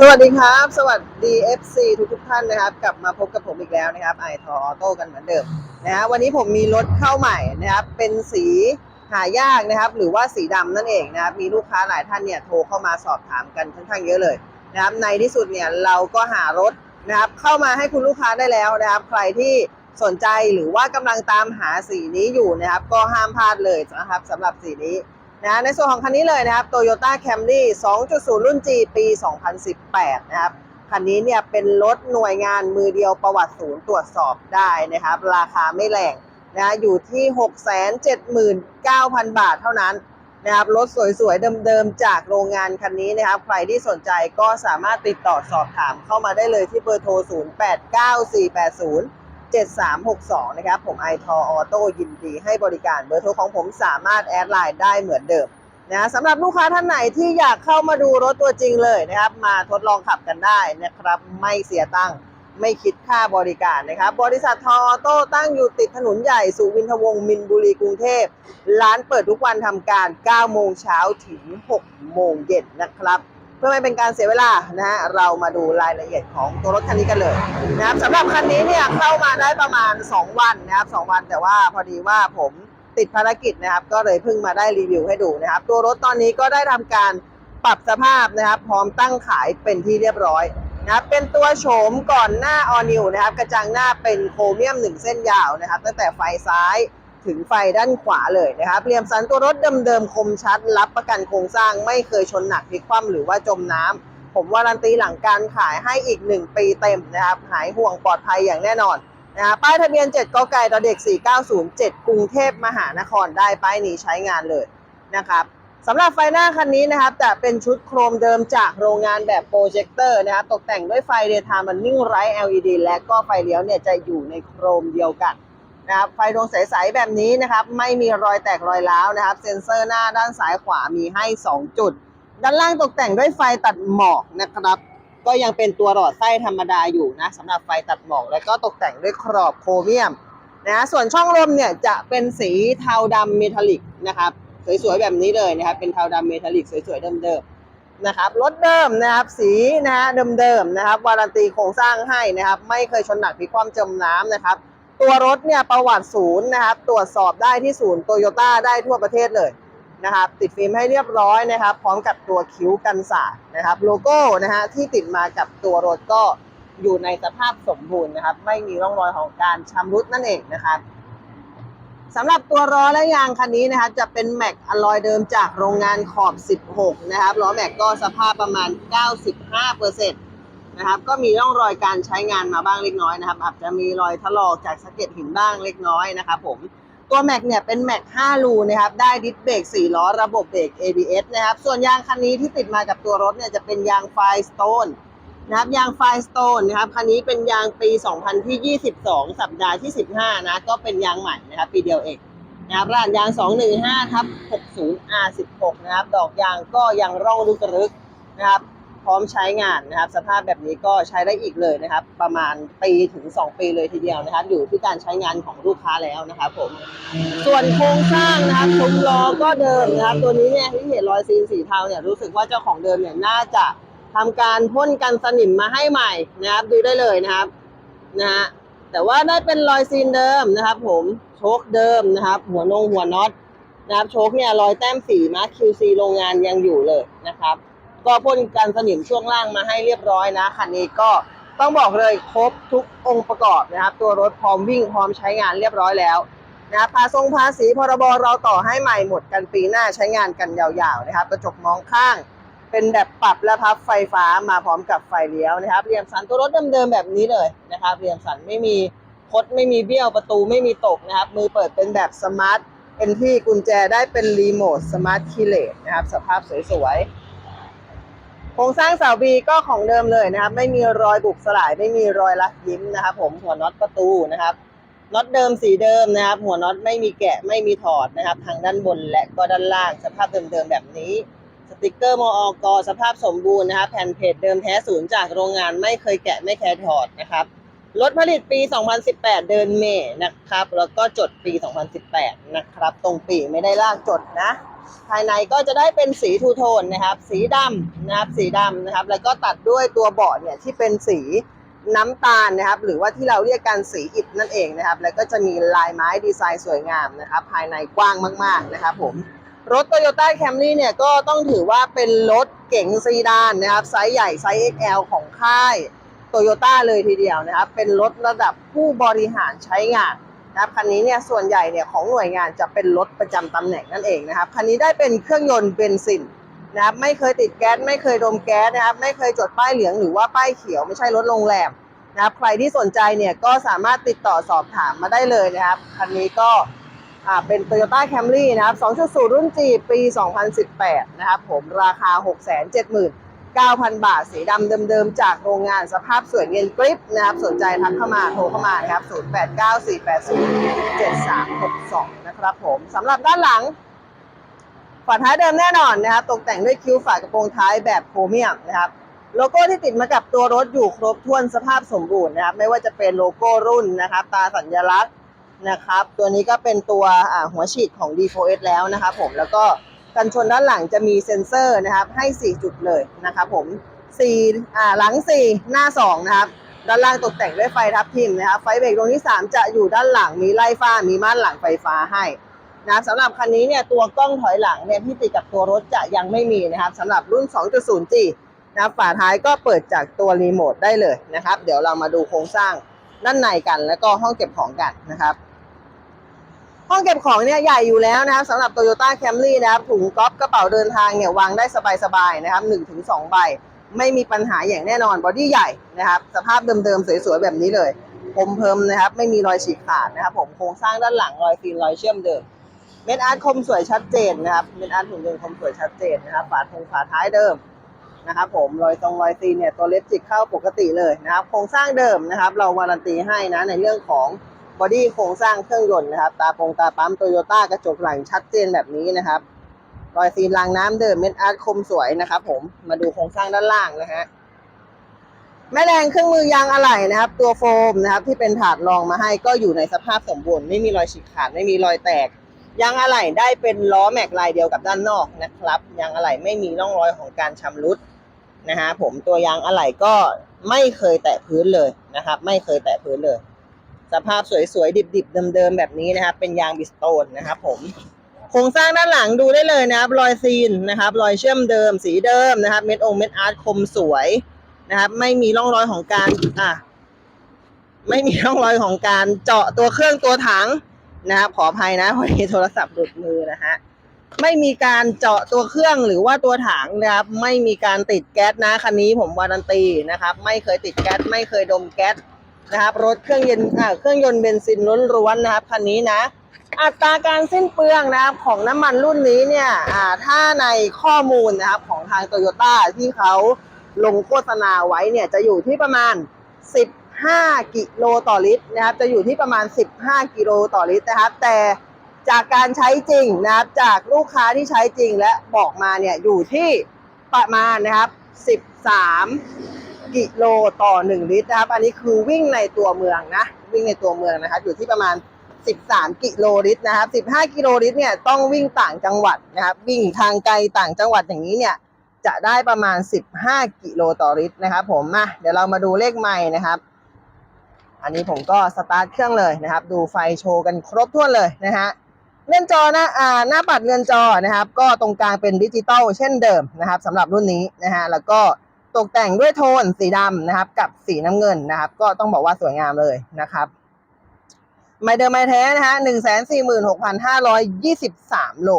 สวัสดีครับ สวัสดี FC ทุกทุกท่านนะครับ กลับมาพบกับผมอีกแล้วนะครับไอทอออโต้กันเหมือนเดิมนะฮะวันนี้ผมมีรถเข้าใหม่นะครับเป็นสีหายากนะครับ หรือว่าสีดำนั่นเองนะครับมีลูกค้าหลายท่านเนี่ยโทรเข้ามาสอบถามกันค่อนข้างเยอะเลยนะครับในที่สุดเนี่ยเราก็หารถนะครับเข้ามาให้คุณลูกค้าได้แล้วนะครับ ใครที่สนใจหรือว่ากำลังตามหาสีนี้อยู่นะครับ ก็ห้ามพลาดเลยนะครับสำหรับสีนี้ นะในส่วนของคันนี้เลยนะครับ Toyota Camry 2.0 รุ่น G ปี 2018 นะครับ คันนี้เนี่ยเป็นรถหน่วยงานมือเดียวประวัติศูนย์ตรวจสอบได้นะครับ ราคาไม่แรงนะอยู่ที่ 679,000 บาทเท่านั้นนะครับรถสวยๆ เดิมๆ จากโรงงานคันนี้นะครับ ใครที่สนใจก็สามารถติดต่อสอบถามเข้ามาได้เลยที่เบอร์โทร 089480 7362 นะครับ ผมไอทอออโต้ยินดีให้บริการเบอร์โทรของผมสามารถแอดไลน์ได้เหมือนเดิมนะสำหรับลูกค้าท่านไหนที่อยากเข้ามาดูรถตัวจริงเลยนะครับ มาทดลองขับกันได้นะครับ ไม่เสียตังค์ไม่คิดค่าบริการนะครับ บริษัททอออโต้ตั้งอยู่ติดถนนใหญ่สุวินทวงศ์มินบุรีกรุงเทพ ร้านเปิดทุกวันทำการ 9 โมงเช้าถึง 6 โมงเย็นนะครับ พื่อไม่เป็นการเสียเวลานะฮะเรามาดูรายละเอียดของตัวรถคันนี้กันเลยนะครับสำหรับคันนี้เนี่ยเข้ามาได้ประมาณ 2 วันนะครับ2วันแต่ว่าพอดีว่าผมติดภารกิจนะครับ ก็เลยเพิ่งมาได้รีวิวให้ดูนะครับ ตัวรถตอนนี้ก็ได้ทำการปรับสภาพนะครับ พร้อมตั้งขายเป็นที่เรียบร้อยนะครับเป็นตัวโฉมก่อนหน้าออนิวนะครับ กระจังหน้าเป็นโครเมียมหนึ่งเส้นยาวนะครับ ตั้งแต่ไฟซ้าย ถึงไฟด้านขวาเลยนะครับเรียมสันตัวรถเดิมๆคมชัด รับประกันโครงสร้างไม่เคยชนหนักพลิกคว่ำหรือว่าจมน้ำผมวารันตีหลังการขายให้อีก 1 ปีเต็มนะครับ หายห่วงปลอดภัยอย่างแน่นอนนะครับป้ายทะเบียน 7กไก่ตเด็ก 4907 กรุงเทพมหานครได้ป้ายนี้ใช้งานเลยนะครับสำหรับไฟหน้าคันนี้นะครับจะเป็นชุดโครมเดิมจากโรงงานแบบโปรเจคเตอร์นะครับตกแต่งด้วยไฟเดทม์มันนิ่งไร้ LED และก็ไฟเลี้ยวเนี่ยจะอยู่ในโครมเดียวกัน นะครับไฟดวงใสๆแบบนี้นะครับไม่มีรอยแตกรอยร้าวนะครับ เซ็นเซอร์หน้าด้านซ้ายขวามีให้ 2 จุด ด้านล่างตกแต่งด้วยไฟตัดหมอกนะครับ ก็ยังเป็นตัวหลอดไส้ธรรมดาอยู่นะสำหรับไฟตัดหมอก แล้วก็ตกแต่งด้วยขอบโครเมียมนะส่วนช่องลมเนี่ยจะเป็นสีเทาดำเมทัลลิกนะครับสวยๆแบบนี้เลยนะครับเป็นเทาดำเมทัลลิกสวยๆเดิมๆนะครับรถเดิมนะครับสีนะฮะเดิมๆนะครับวารันตีโครงสร้างให้นะครับไม่เคยชนหนักพิคว่ำจมน้ำนะครับ ตัวรถเนี่ยประวัติศูนย์นะครับ ตรวจสอบได้ที่ศูนย์โตโยต้าได้ทั่วประเทศเลยนะครับ ติดฟิล์มให้เรียบร้อยนะครับ พร้อมกับตัวคิ้วกันสาดนะครับ โลโก้นะฮะที่ติดมากับตัวรถก็อยู่ในสภาพสมบูรณ์นะครับ ไม่มีร่องรอยของการชำรุดนั่นเองนะครับสำหรับตัวล้อและยางคันนี้นะครับจะเป็นแม็กอลลอยเดิมจากโรงงานขอบ 16 นะครับล้อแม็กก็สภาพประมาณ 95% นะครับ ก็มีร่องรอยการใช้งานมาบ้างเล็กน้อยนะครับ อาจจะมีรอยถลอกจากสะเก็ดหินบ้างเล็กน้อยนะครับผมตัวแม็กเนี่ยเป็นแม็ก5รูนะครับ ได้ดิสเบรก4ล้อระบบเบรก ABS นะครับ ส่วนยางคันนี้ที่ติดมากับตัวรถเนี่ยจะเป็นยางไฟสโตนนะครับยางไฟสโตนนะครับคันนี้เป็นยางปี 2022 สัปดาห์ที่ 15 นะ ก็เป็นยางใหม่นะครับ ปีเดียวเองนะครับรหัสยาง 215ทับ 60 R16 นะครับ ดอกยางก็ยังร่องลึกรึกนะครับ พร้อมใช้งานนะครับ สภาพแบบนี้ก็ใช้ได้อีกเลยนะครับ ประมาณปีถึง 2 ปีเลยทีเดียวนะครับ อยู่ที่การใช้งานของลูกค้าแล้วนะครับผมส่วนโครงสร้างนะครับซุ้มล้อก็เดิมนะครับ ตัวนี้เนี่ยที่เห็นรอยซีนสีเทาเนี่ยรู้สึกว่าเจ้าของเดิมเนี่ยน่าจะทำการพ่นกันสนิมมาให้ใหม่นะครับ ดูได้เลยนะครับนะฮะแต่ว่าได้เป็นรอยซีนเดิมนะครับ ผมโชคเดิมนะครับ หัวนงหัวน็อตนะครับโชคเนี่ยรอยแต้มสีมาร์ค QC โรงงานยังอยู่เลยนะครับ ก็พ่นกันสนิมช่วงล่างมาให้เรียบร้อยนะคันนี้ก็ต้องบอกเลยครบทุกองค์ประกอบนะครับ ตัวรถพร้อมวิ่งพร้อมใช้งานเรียบร้อยแล้วนะครับภาทรงภาษีพรบเราต่อให้ใหม่หมดกันปีหน้าใช้งานกันยาวๆนะครับกระจกมองข้างเป็นแบบปรับและพับไฟฟ้ามาพร้อมกับไฟเลี้ยวนะครับเรียมสันตัวรถเดิมๆแบบนี้เลยนะครับเรียมสันไม่มีคดไม่มีเบี้ยวประตูไม่มีตกนะครับ มือเปิดเป็นแบบสมาร์ทเป็นที่กุญแจได้เป็นรีโมทสมาร์ทคีเลสนะครับสภาพสวยๆ โครงสร้างเสาบีก็ของเดิมเลยนะครับ ไม่มีรอยบุบสลายไม่มีรอยลักยิ้มนะครับผมหัวน็อตประตูนะครับน็อตเดิมสีเดิมนะครับ หัวน็อตไม่มีแกะไม่มีถอดนะครับ ทางด้านบนและก็ด้านล่างสภาพเดิมๆแบบนี้ สติกเกอร์มออกสภาพสมบูรณ์นะครับ แผ่นเพจเดิมแท้ศูนย์จากโรงงานไม่เคยแกะไม่เคยถอดนะครับรถผลิตปี 2018 เดือนเมษนะครับ แล้วก็จดปี 2018 นะครับ ตรงปีไม่ได้ลากจดนะ ภายในก็จะได้เป็นสีทูโทนนะครับ สีดำนะครับ สีดำนะครับ แล้วก็ตัดด้วยตัวเบาะเนี่ยที่เป็นสีน้ำตาลนะครับ หรือว่าที่เราเรียกกันสีอิฐนั่นเองนะครับ แล้วก็จะมีลายไม้ดีไซน์สวยงามนะครับ ภายในกว้างมาก ๆ นะครับผมรถ Toyota Camry เนี่ยก็ต้องถือว่าเป็นรถเก๋งซีดานนะครับ ไซส์ใหญ่ไซส์ XL ของค่าย Toyota เลยทีเดียวนะครับ เป็นรถระดับผู้บริหารใช้งาน นะครับคันนี้เนี่ยส่วนใหญ่เนี่ยของหน่วยงานจะเป็นรถประจำตำแหน่งนั่นเองนะครับคันนี้ได้เป็นเครื่องยนต์เบนซินนะครับไม่เคยติดแก๊สไม่เคยดมแก๊สนะครับไม่เคยจดป้ายเหลืองหรือว่าป้ายเขียวไม่ใช่รถโรงแรมนะครับใครที่สนใจเนี่ยก็สามารถติดต่อสอบถามมาได้เลยนะครับคันนี้ก็อ่าเป็น Toyota Camry นะครับ 2.0 รุ่น G ปี 2018 นะครับผมราคา 9,000 บาท สีดำเดิมๆ จากโรงงานสภาพสวยเงินกริปนะครับสนใจทักเข้ามาโทรเข้ามานะครับ0894807362 นะครับผมสำหรับด้านหลังฝาท้ายเดิมแน่นอนนะครับตกแต่งด้วยคิ้วฝากระโปรงท้ายแบบโครเมียมนะครับโลโก้ที่ติดมากับตัวรถอยู่ครบถ้วนสภาพสมบูรณ์นะครับไม่ว่าจะเป็นโลโก้รุ่นนะครับตาสัญลักษณ์นะครับ ตัวนี้ก็เป็นตัวหัวฉีดของ D4S แล้วนะครับผมแล้วก็ กันชนด้านหลังจะมีเซ็นเซอร์นะครับ ให้ 4 จุดเลยนะครับผม4อ่าหลัง 4 หน้า 2 นะครับ ด้านล่างตกแต่งด้วยไฟทับทิมนะครับ ไฟเบรกดวงที่ 3 จะอยู่ด้านหลังมีไล่ฟ้ามีม่านหลังไฟฟ้าให้นะสำหรับคันนี้เนี่ยตัวกล้องถอยหลังเนี่ยที่ติดกับตัวรถจะยังไม่มีนะครับสำหรับรุ่น 2.0G นะฝาท้ายก็เปิดจากตัวรีโมทได้เลยนะครับ เดี๋ยวเรามาดูโครงสร้างด้านในกันแล้วก็ห้องเก็บของกันนะครับ ห้องเก็บของเนี่ยใหญ่อยู่แล้วนะครับสำหรับ Toyota Camry นะครับถุงก๊อฟกระเป๋าเดินทางเนี่ยวางได้สบายๆนะครับ1-2 ใบ ไม่มีปัญหาอย่างแน่นอนบอดี้ใหญ่นะครับสภาพเดิมๆสวยๆแบบนี้เลยผมเพิ่มนะครับ ไม่มีรอยฉีกขาดนะครับผมโครงสร้างด้านหลังรอยฟิล์มรอยเชื่อมเดิมเม็ดอาร์ตคมสวยชัดเจนนะครับเม็ดอาร์ตหุ่นยนต์คมสวยชัดเจนนะครับฝาทงฝาท้ายเดิมนะครับผมรอยตรงรอยซีนเนี่ยตัวเล็บจิกเข้าปกติเลยนะครับโครงสร้างเดิมนะครับ เราวารันตีให้นะในเรื่องของ บอดี้โครงสร้างเครื่องยนต์นะครับ ตาปงตาปั๊มโตโยต้ากระจกหลังชัดเจนแบบนี้นะครับ รอยซีนรางน้ำเดิมเม็ดอาร์ตคมสวยนะครับ ผมมาดูโครงสร้างด้านล่างนะฮะแม่แรงเครื่องมือยางอะไหล่นะครับ ตัวโฟมนะครับ ที่เป็นถาดรองมาให้ก็อยู่ในสภาพสมบูรณ์ไม่มีรอยฉีกขาดไม่มีรอยแตกยางอะไหล่ได้เป็นล้อแม็กลายเดียวกับด้านนอกนะครับยางอะไหล่ไม่มีร่องรอยของการชำรุดนะฮะผมตัวยางอะไหล่ก็ไม่เคยแตะพื้นเลยนะครับ ไม่เคยแตะพื้นเลย สภาพสวยๆ ดิบๆ เดิมๆ แบบนี้นะครับ เป็นยางบิสโตนนะครับผม โครงสร้างด้านหลังดูได้เลยนะครับ รอยซีนนะครับ รอยเชื่อมเดิม สีเดิมนะครับ เม็ดองเม็ดอาร์ตคมสวยนะครับ ไม่มีร่องรอยของการอะไม่มีร่องรอยของการเจาะตัวเครื่องตัวถังนะครับ ขออภัยนะพอดีโทรศัพท์หลุดมือนะฮะไม่มีการเจาะตัวเครื่องหรือว่าตัวถังนะครับ ไม่มีการติดแก๊สนะคันนี้ผมวารันตีนะครับ ไม่เคยติดแก๊สไม่เคยดมแก๊ส นะครับรถเครื่องยนต์อ่าเครื่องยนต์เบนซินล้วนๆนะครับคันนี้นะ อัตราการสิ้นเปลืองนะครับของน้ำมันรุ่นนี้เนี่ยอ่าถ้าในข้อมูลนะครับของทางโตโยต้าที่เขาลงโฆษณาไว้เนี่ยจะอยู่ที่ประมาณ 15 กิโลต่อลิตรนะครับจะอยู่ที่ประมาณ 15 กิโลต่อลิตรนะครับ แต่จากการใช้จริงนะครับจากลูกค้าที่ใช้จริงและบอกมาเนี่ยอยู่ที่ประมาณนะครับ 13 กิโลต่อ 1 ลิตรนะครับ อันนี้คือวิ่งในตัวเมืองนะ วิ่งในตัวเมืองนะครับ อยู่ที่ประมาณ 13 กิโลลิตรนะครับ 15 กิโลลิตรเนี่ยต้องวิ่งต่างจังหวัดนะครับ วิ่งทางไกลต่างจังหวัดอย่างนี้เนี่ยจะได้ประมาณ 15 กิโลต่อลิตรนะครับ ผมมาเดี๋ยวเรามาดูเลขไม้นะครับ อันนี้ผมก็สตาร์ทเครื่องเลยนะครับ ดูไฟโชว์กันครบถ้วนเลยนะฮะเงินจอหน้าอ่าหน้าปัดเงินจอนะครับ ก็ตรงกลางเป็นดิจิตอลเช่นเดิมนะครับสำหรับรุ่นนี้นะฮะแล้วก็ ตกแต่งด้วยโทนสีดำนะครับ กับสีน้ำเงินนะครับ ก็ต้องบอกว่าสวยงามเลยนะครับไม่เดิมไม่แท้นะฮะหนึ่งแสนสี่หมื่นหกพันห้าร้อยยี่สิบสามโล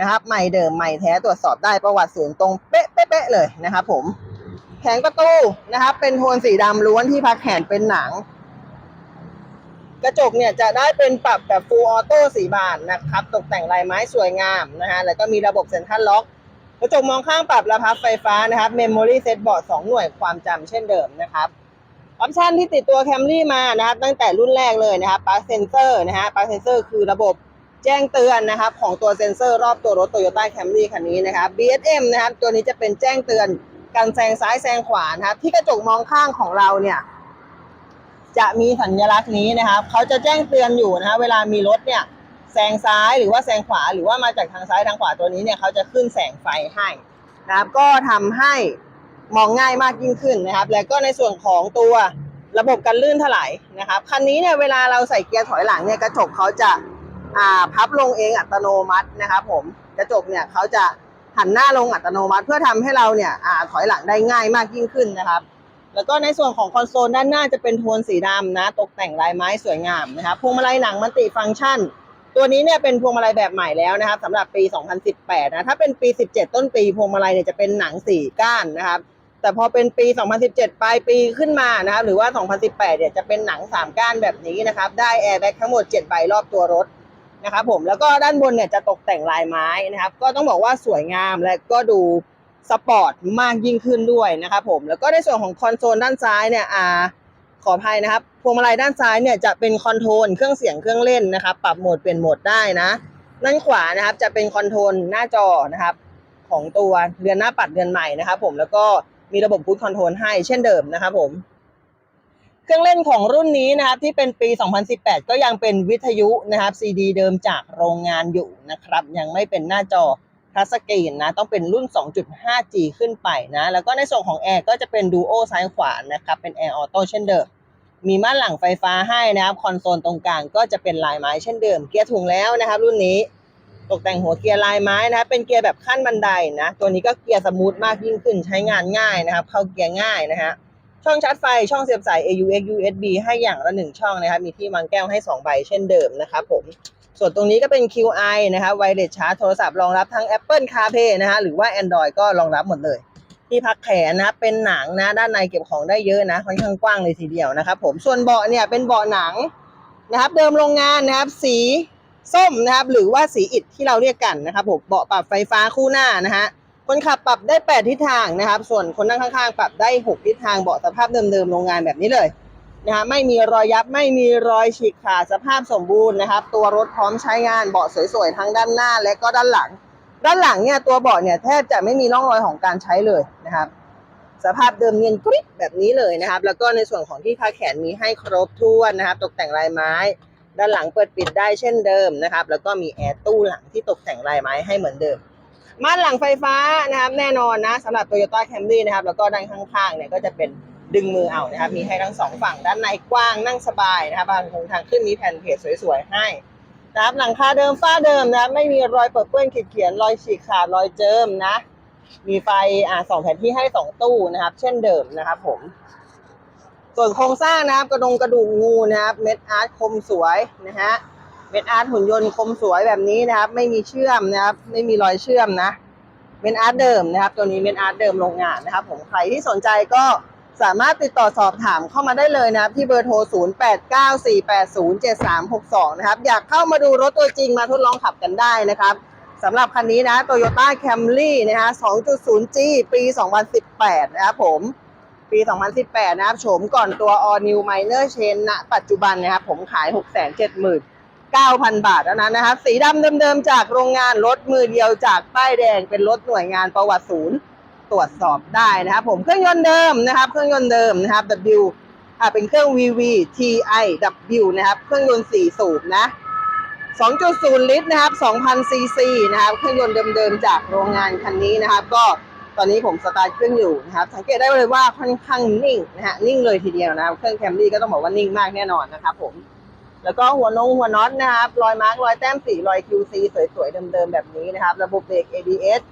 นะครับไม่เดิมไม่แท้ตรวจสอบได้ประวัติศูนย์ตรงเป๊ะเป๊ะเลยนะครับผมแผงประตูนะครับ เป็นโทนสีดำล้วนที่พักแขนเป็นหนัง กระจกเนี่ยจะได้เป็นปรับแบบ full auto สีบานนะครับ ตกแต่งลายไม้สวยงามนะฮะแล้วก็มีระบบเซ็นทรัลล็อก กระจกมองข้างปรับระพับไฟฟ้านะครับ Memory Set Board 2หน่วยความจำเช่นเดิมนะครับออปชันที่ติดตัว Camry มานะครับ ตั้งแต่รุ่นแรกเลยนะครับ Park Sensor นะฮะ Park Sensor คือระบบแจ้งเตือนนะครับ ของตัวเซ็นเซอร์รอบตัวรถ Toyota Camry คันนี้นะครับ BSM นะครับ ตัวนี้จะเป็นแจ้งเตือนการแซงซ้ายแซงขวานะครับ ที่กระจกมองข้างของเราเนี่ย จะมีสัญลักษณ์นี้นะครับ เขาจะแจ้งเตือนอยู่นะฮะเวลามีรถเนี่ย แซงซ้ายหรือว่าแซงขวาหรือว่ามาจากทางซ้ายทางขวาตัวนี้เนี่ยเขาจะขึ้นแสงไฟให้นะครับก็ทำให้มองง่ายมากยิ่งขึ้นนะครับ แล้วก็ในส่วนของตัวระบบการลื่นถลายนะครับคันนี้เนี่ยเวลาเราใส่เกียร์ถอยหลังเนี่ยกระจกเขาจะอ่าพับลงเองอัตโนมัตินะครับผมกระจกเนี่ยเขาจะหันหน้าลงอัตโนมัติ เพื่อทำให้เราเนี่ยอ่าถอยหลังได้ง่ายมากยิ่งขึ้นนะครับ แล้วก็ในส่วนของคอนโซลด้านหน้าจะเป็นโทนสีดำนะ ตกแต่งลายไม้สวยงามนะครับพวงมาลัยหนังมัลติฟังก์ชัน ตัวนี้เนี่ยเป็นพวงมาลัยแบบใหม่แล้วนะครับสำหรับปี 2018 นะถ้าเป็นปี 17 ต้นปีพวงมาลัยเนี่ยจะเป็นหนังสี่ก้านนะครับแต่พอเป็นปี 2017 ปลายปีขึ้นมานะครับหรือว่า 2018 เนี่ยจะเป็นหนัง3ก้านแบบนี้นะครับได้แอร์แบ็กทั้งหมด 7 ใบรอบตัวรถนะครับผมแล้วก็ด้านบนเนี่ยจะตกแต่งลายไม้นะครับ ก็ต้องบอกว่าสวยงามและก็ดูสปอร์ตมากยิ่งขึ้นด้วยนะครับผมแล้วก็ในส่วนของคอนโซลด้านซ้ายเนี่ยอ่า ขออภัยนะครับ พวงมาลัยด้านซ้ายเนี่ยจะเป็นคอนโทรลเครื่องเสียงเครื่องเล่นนะครับ ปรับโหมดเปลี่ยนโหมดได้นะ ด้านขวานะครับจะเป็นคอนโทรลหน้าจอนะครับ ของตัวเรือนหน้าปัดเรือนใหม่นะครับ ผมแล้วก็มีระบบพุทคอนโทรลให้เช่นเดิมนะครับผม เครื่องเล่นของรุ่นนี้นะครับที่เป็นปี 2018 ก็ยังเป็นวิทยุนะครับ CD เดิมจากโรงงานอยู่นะครับ ยังไม่เป็นหน้าจอ ทัชสกรีนนะต้องเป็นรุ่น 2.5G ขึ้นไปนะแล้วก็ในส่วนของแอร์ก็จะเป็นดูโอซ้ายขวานะครับเป็นแอร์ออโต้เช่นเดิมมีม่านหลังไฟฟ้าให้นะครับคอนโซลตรงกลางก็จะเป็นลายไม้เช่นเดิม เกียร์ถุงแล้วนะครับ รุ่นนี้ตกแต่งหัวเกียร์ลายไม้นะครับเป็นเกียร์แบบขั้นบันไดนะตัวนี้ก็เกียร์สมูทมากยิ่งขึ้นใช้งานง่ายนะครับ เข้าเกียร์ง่ายนะฮะช่องชาร์จไฟช่องเสียบสาย AUX USB ให้อย่างละหนึ่งช่องนะครับ มีที่วางแก้วให้ 2 ใบเช่นเดิมนะครับผม ส่วนตรงนี้ก็เป็น QI นะครับไวเลสชาร์จโทรศัพท์รองรับทั้ง Apple CarPlay นะฮะหรือว่า Android ก็รองรับหมดเลย ที่พักแขนนะครับเป็นหนังนะด้านในเก็บของได้เยอะนะค่อนข้างกว้างเลยทีเดียวนะครับผมส่วนเบาะเนี่ยเป็นเบาะหนังนะครับเดิมโรงงานนะครับสีส้มนะครับหรือว่าสีอิฐที่เราเรียกกันนะครับผมเบาะปรับไฟฟ้าคู่หน้านะฮะคนขับปรับได้ 8 ทิศทางนะครับ ส่วนคนนั่งข้างๆ ปรับได้ 6 ทิศทางเบาะสภาพเดิมๆโรงงานแบบนี้เลย นะฮะไม่มีรอยยับไม่มีรอยฉีกขาดสภาพสมบูรณ์นะครับ ตัวรถพร้อมใช้งานเบาะสวยๆทั้งด้านหน้าและก็ด้านหลัง ด้านหลังเนี่ยตัวเบาะเนี่ยแทบจะไม่มีร่องรอยของการใช้เลยนะครับ สภาพเดิมเนียนกริบแบบนี้เลยนะครับ แล้วก็ในส่วนของที่คาแขนมีให้ครบถ้วนนะครับ ตกแต่งลายไม้ ด้านหลังเปิดปิดได้เช่นเดิมนะครับ แล้วก็มีแอร์ตู้หลังที่ตกแต่งลายไม้ให้เหมือนเดิมม่านหลังไฟฟ้านะครับแน่นอนนะสำหรับ Toyota Camry นะครับแล้วก็ด้านข้างๆเนี่ยก็จะเป็น ดึงมือเอานะครับ มีให้ทั้งสองฝั่งด้านในกว้างนั่งสบายนะครับทางคงทางขึ้นมีแผ่นเพจสวยๆให้นะครับหลังคาเดิมฝ้าเดิมนะครับไม่มีรอยเปิดเปื้อนขีดเขียนรอยฉีกขาดรอยเจิมนะ มีไฟอ่าสองแผ่นที่ให้สองตู้นะครับ เช่นเดิมนะครับ ผม ส่วนโครงสร้างนะครับ กระดงกระดูกงูนะครับเม็ดอาร์ตคมสวยนะฮะเม็ดอาร์ตหุ่นยนต์คมสวยแบบนี้นะครับ ไม่มีเชื่อมนะครับ ไม่มีรอยเชื่อมนะเม็ดอาร์ตเดิมนะครับ ตัวนี้เม็ดอาร์ตเดิมโรงงานนะครับ ผมใครที่สนใจก็ สามารถติดต่อสอบถามเข้ามาได้เลยนะครับที่เบอร์โทร 0894807362 นะครับ อยากเข้ามาดูรถตัวจริงมาทดลองขับกันได้นะครับสำหรับคันนี้นะ Toyota Camry นะฮะ 2.0G ปี 2018 นะครับผม ปี 2018 นะครับโฉมก่อนตัว All New Minor Chain ณปัจจุบันนะครับผมขาย 679,000 บาทแล้วนะนะครับ สีดำเดิมๆจากโรงงานรถมือเดียวจากป้ายแดงเป็นรถหน่วยงานประวัติศูนย์ ตรวจสอบได้นะครับผมเครื่องยนต์เดิมนะครับ เครื่องยนต์เดิมนะครับ W อ่าเป็นเครื่อง VV TI W นะครับ เครื่องยนต์4สูบนะ 2.0 ลิตรนะครับ 2,000 ซีซีนะครับ เครื่องยนต์เดิมๆจากโรงงานคันนี้นะครับ ก็ตอนนี้ผมสตาร์ทเครื่องอยู่นะครับ สังเกตได้เลยว่าค่อนข้างนิ่งนะฮะ นิ่งเลยทีเดียวนะครับ เครื่องแคมรี่ก็ต้องบอกว่านิ่งมากแน่นอนนะครับผม แล้วก็หัวนงหัวน็อตนะครับ รอยมาร์กรอยแต้มสี รอย QC สวยๆ เดิมๆ แบบนี้นะครับ ระบบเบรก ABS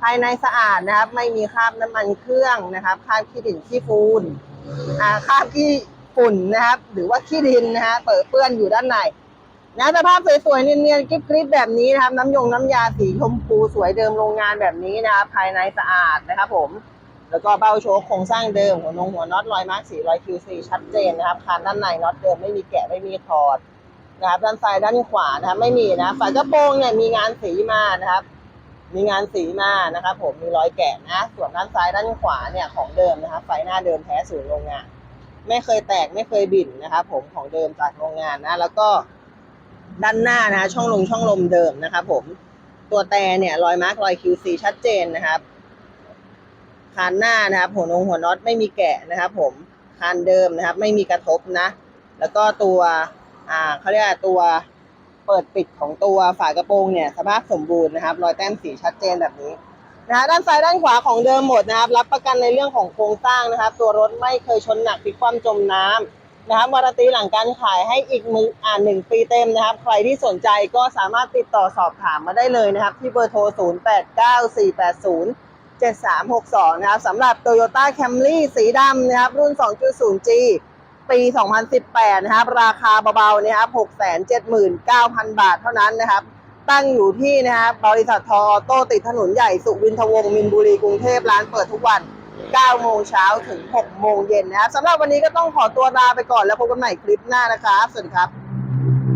ภายในสะอาดนะครับ ไม่มีคราบน้ำมันเครื่องนะครับคราบขี้ดินขี้ฟูนอ่าคราบขี้ฝุ่นนะครับ หรือว่าขี้ดินนะฮะเปิดเปื้อนอยู่ด้านในนะสภาพสวยๆเนียนๆกริบๆแบบนี้นะครับ น้ำยงน้ำยาสีชมพูสวยเดิมโรงงานแบบนี้นะครับ ภายในสะอาดนะครับ ผม แล้วก็เบ้าโชว์โครงสร้างเดิมหัวนงหัวน็อตรอยมาร์กสีรอย QC ชัดเจนนะครับคานด้านในน็อตเดิมไม่มีแกะไม่มีถอดนะครับด้านซ้ายด้านขวานะครับไม่มีนะฝากระโปรงเนี่ยมีงานสีมานะครับ มีงานสีมานะครับผมมีรอยแกะนะ ส่วนด้านซ้ายด้านขวาเนี่ยของเดิมนะครับไฟหน้าเดิมแท้ศูนย์โรงงาน ไม่เคยแตกไม่เคยบิ่นนะครับผมของเดิมจากโรงงานนะ แล้วก็ด้านหน้านะฮะช่องลมช่องลมเดิมนะครับผมตัวแต่เนี่ยรอยมาร์กรอย QC ชัดเจนนะครับคานหน้านะครับหัวนงหัวน็อตไม่มีแกะนะครับผมคานเดิมนะครับ ไม่มีกระทบนะ แล้วก็ตัวอ่าเขาเรียกตัว เปิดปิดของตัวฝากระโปรงเนี่ยสภาพสมบูรณ์นะครับ รอยแต้มสีชัดเจนแบบนี้นะฮะด้านซ้ายด้านขวาของเดิมหมดนะครับ รับประกันในเรื่องของโครงสร้างนะครับ ตัวรถไม่เคยชนหนักพลิกคว่ำจมน้ำนะครับวารันตีหลังการขายให้อีกมืออ่าหนึ่งปีเต็มนะครับ ใครที่สนใจก็สามารถติดต่อสอบถามมาได้เลยนะครับ ที่เบอร์โทร 0 8 9 4 8 0 7362 นะครับสำหรับ Toyota Camry สีดำนะครับ รุ่น 2.0G ปี 2018 นะครับ ราคาเบาๆนะครับ679,000 บาทเท่านั้นนะครับ ตั้งอยู่ที่นะครับบริษัททออโต้ติดถนนใหญ่สุวินทวงศ์มินบุรีกรุงเทพร้านเปิดทุกวัน 9 โมงเช้าถึง 6 โมงเย็นนะครับสำหรับวันนี้ก็ต้องขอตัวลาไปก่อนแล้วพบกันใหม่คลิปหน้านะครับสวัสดีครับ